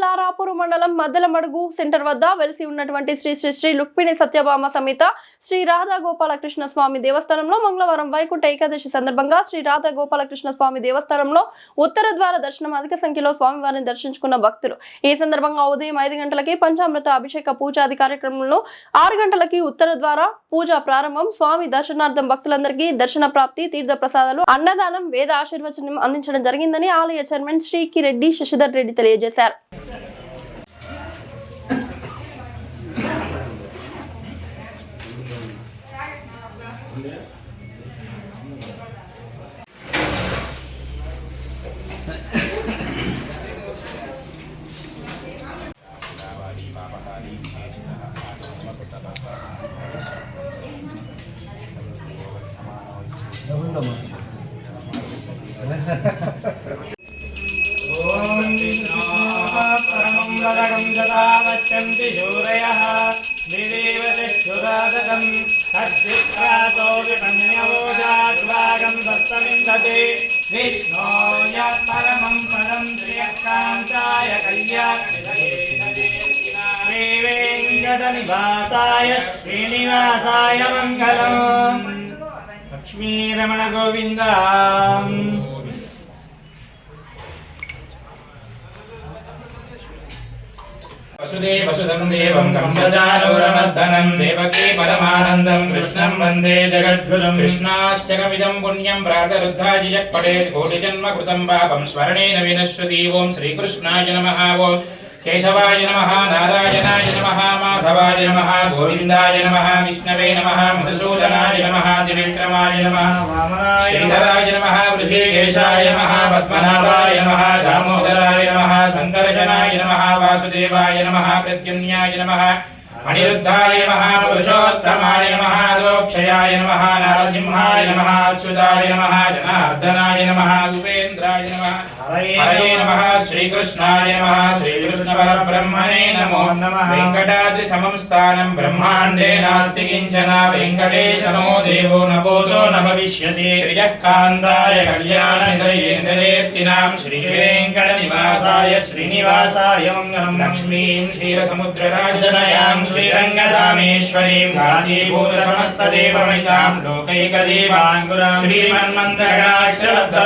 జిల్లా రాపూరు మండలం మద్దలమడుగు సెంటర్ వద్ద వెలిసి ఉన్నటువంటి శ్రీ శ్రీ శ్రీ లుక్మిణి సత్యభామ సమేత శ్రీ రాధా గోపాలకృష్ణ స్వామి దేవస్థానంలో మంగళవారం వైకుంఠ ఏకాదశి సందర్భంగా శ్రీ రాధా గోపాలకృష్ణ స్వామి దేవస్థానంలో ఉత్తర ద్వార దర్శనం అధిక సంఖ్యలో స్వామివారిని దర్శించుకున్న భక్తులు. ఈ సందర్భంగా ఉదయం ఐదు గంటలకి పంచామృత అభిషేక పూజాది కార్యక్రమంలో ఆరు గంటలకి ఉత్తర ద్వార పూజ ప్రారంభం. స్వామి దర్శనార్థం భక్తులందరికీ దర్శన ప్రాప్తి తీర్థ ప్రసాదాలు అన్నదానం వేద ఆశీర్వచనం అందించడం జరిగిందని ఆలయ చైర్మన్ శ్రీకి రెడ్డి శశిధర్ రెడ్డి తెలియజేశారు. Gawin naman. कल्याणनिवासाय श्रीनिवासाय मङ्गलम् लक्ष्मीरमणगोविन्द वसुदेव वसुदं देवं कंसचानूरमर्दनं देवकी परमानन्दं कृष्णं वन्दे जगद्गुरुं कृष्णाष्टकमिदं पुण्यं प्रातरुद्धाय यः पठेत् कोटिजन्मकृतं पापं स्मरणेन विनश्यति ॐ श्रीकृष्णाय नमः ॐ కేశవాయ నమ నారాయణాయ నమ మాధవాయ నమ గోవిందాయ నమ విష్ణవే నమ మధుసూదనాయ నమ త్రివిక్రమాయ నమ శ్రీధరాయ నమ వృషికేశాయ నమ పద్మనాభాయ నమ దామోదరాయ నమ సంకర్షణాయ నమ వాసుదేవాయ నమ ప్రత్యున్యాయ నమ అనిరుద్ధాయ నమ పురుషోత్తమాయ నమ లోక్షయాయ నమ నారసింహాయ నమ అచ్యుతాయ నమ జనార్దనాయ నమ ఉపేంద్రాయ నమ హరయే నమ. శ్రీకృష్ణాయ నమ. శ్రీకృష్ణ పరబ్రహ్మణే నమో. నమ వెంకటాద్రి సమంస్థానం బ్రహ్మాండే నాస్తి కించన వెంకటేశ నమో దేవో నభూతో న భవిష్యతి శ్రియః కాంతాయ కళ్యాణ నిధయే నిధయేత్తినాం శ్రీ వెంకట నివాసాయ శ్రీనివాసాయ లక్ష్మీం క్షీరసముద్రరాజనయాం. శ్రీరంగధామేశ్వరీం కాశీభూత సమస్తదేవమితాం లోకైకదేవాంగురాం. శ్రీమన్మంతరాశ్రబ్ధ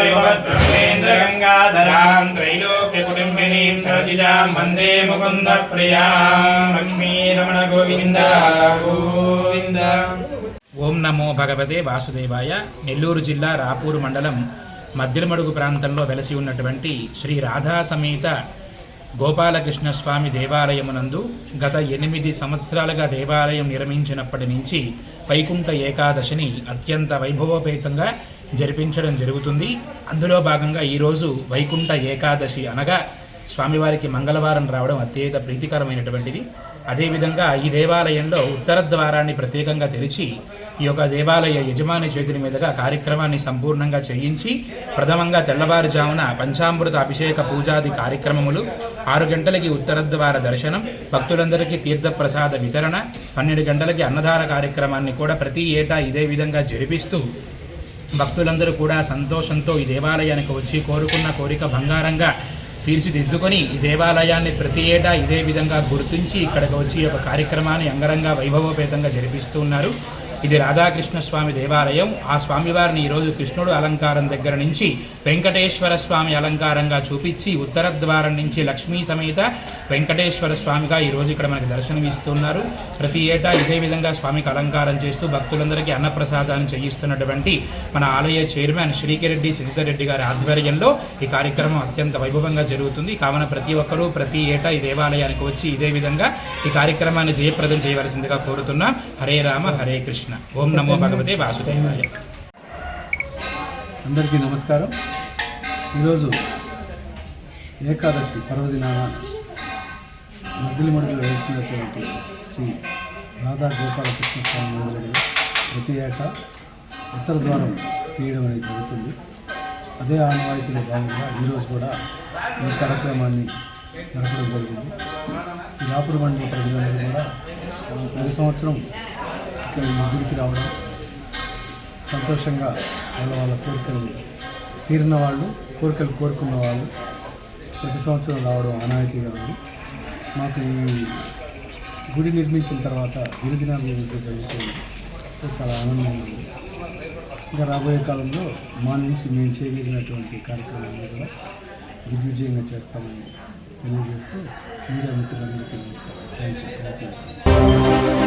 గంగా श्रीमन्मन्दकटाक्षरब्धयोगब्रह्मेन्द्रगङ्गाधरां त्रैलोक्यकुटुम्बिनीं सरसिजां वन्दे मुकुन्दप्रियां लक्ष्मीरमणगोविन्द गोविन्द ఓం నమో భగవతే వాసుదేవాయ నెల్లూరు జిల్లా రాపూరు మండలం మద్దిలమడుగు ప్రాంతంలో వెలసి ఉన్నటువంటి శ్రీ రాధా సమేత గోపాలకృష్ణ స్వామి దేవాలయమునందు గత ఎనిమిది సంవత్సరాలుగా దేవాలయం నిర్మించినప్పటి నుంచి వైకుంఠ ఏకాదశిని అత్యంత వైభవోపేతంగా జరిపించడం జరుగుతుంది. అందులో భాగంగా ఈరోజు వైకుంఠ ఏకాదశి అనగా స్వామివారికి మంగళవారం రావడం అత్యంత ప్రీతికరమైనటువంటిది. అదేవిధంగా ఈ దేవాలయంలో ఉత్తర ద్వారాన్ని ప్రత్యేకంగా తెరిచి ఈ యొక్క దేవాలయ యజమాని చేతుల మీదుగా కార్యక్రమాన్ని సంపూర్ణంగా చేయించి ప్రథమంగా తెల్లవారుజామున పంచామృత అభిషేక పూజాది కార్యక్రమములు ఆరు గంటలకి ఉత్తర ద్వార దర్శనం భక్తులందరికీ తీర్థప్రసాద వితరణ పన్నెండు గంటలకి అన్నదాన కార్యక్రమాన్ని కూడా ప్రతి ఏటా ఇదే విధంగా జరిపిస్తూ భక్తులందరూ కూడా సంతోషంతో ఈ దేవాలయానికి వచ్చి కోరుకున్న కోరిక బంగారంగా తీర్చిదిద్దుకొని ఈ దేవాలయాన్ని ప్రతి ఏటా ఇదే విధంగా గుర్తించి ఇక్కడికి వచ్చి ఒక కార్యక్రమాన్ని అంగరంగా వైభవోపేతంగా జరిపిస్తూ ఉన్నారు. ఇది రాధాకృష్ణ స్వామి దేవాలయం. ఆ స్వామివారిని ఈరోజు కృష్ణుడు అలంకారం దగ్గర నుంచి వెంకటేశ్వర స్వామి అలంకారంగా చూపించి ఉత్తర ద్వారం నుంచి లక్ష్మీ సమేత వెంకటేశ్వర స్వామిగా ఈరోజు ఇక్కడ మనకి దర్శనం ఇస్తున్నారు ప్రతి ఏటా ఇదే విధంగా స్వామికి అలంకారం చేస్తూ భక్తులందరికీ అన్నప్రసాదాన్ని చేయిస్తున్నటువంటి మన ఆలయ చైర్మన్ శ్రీకిరెడ్డి శశిధర్ రెడ్డి గారి ఆధ్వర్యంలో ఈ కార్యక్రమం అత్యంత వైభవంగా జరుగుతుంది. కావున ప్రతి ఒక్కరూ ప్రతి ఏటా ఈ దేవాలయానికి వచ్చి ఇదే విధంగా ఈ కార్యక్రమాన్ని జయప్రదం చేయవలసిందిగా కోరుతున్నా. హరే రామ హరే కృష్ణ. ఓం నమో భగవతే వాసుదేవాయ. అందరికీ నమస్కారం. ఈరోజు ఏకాదశి పర్వదినాన మద్దిలిమడుగులో వేసినటువంటి శ్రీ రాధా గోపాలకృష్ణ స్వామి మందిరంలో ప్రతి ఏటా ఉత్తర ద్వారం తీయడం అనేది జరుగుతుంది. అదే ఆనవాయితీలో భాగంగా ఈరోజు కూడా ఈ కార్యక్రమాన్ని జరపడం జరిగింది. ఈ రాపుర మండల ప్రజలందరూ కూడా ప్రతి సంవత్సరం తీసుకొని ఈ గుడికి రావడం సంతోషంగా వాళ్ళ వాళ్ళ కోరికలు తీరిన వాళ్ళు కోరికలు కోరుకున్న వాళ్ళు ప్రతి సంవత్సరం రావడం అనాయితీగా ఉంది. మాకు ఈ గుడి నిర్మించిన తర్వాత గిరిదినాభివృద్ధి జరుగుతుంది చాలా ఆనందంగా ఉంది. ఇంకా రాబోయే కాలంలో మా నుంచి మేము చేయగలిగినటువంటి కార్యక్రమాలు కూడా దిగ్విజయంగా చేస్తామని తెలియజేస్తూ మీడియా మిత్రులందరికీ నమస్కారం. Thank you thank you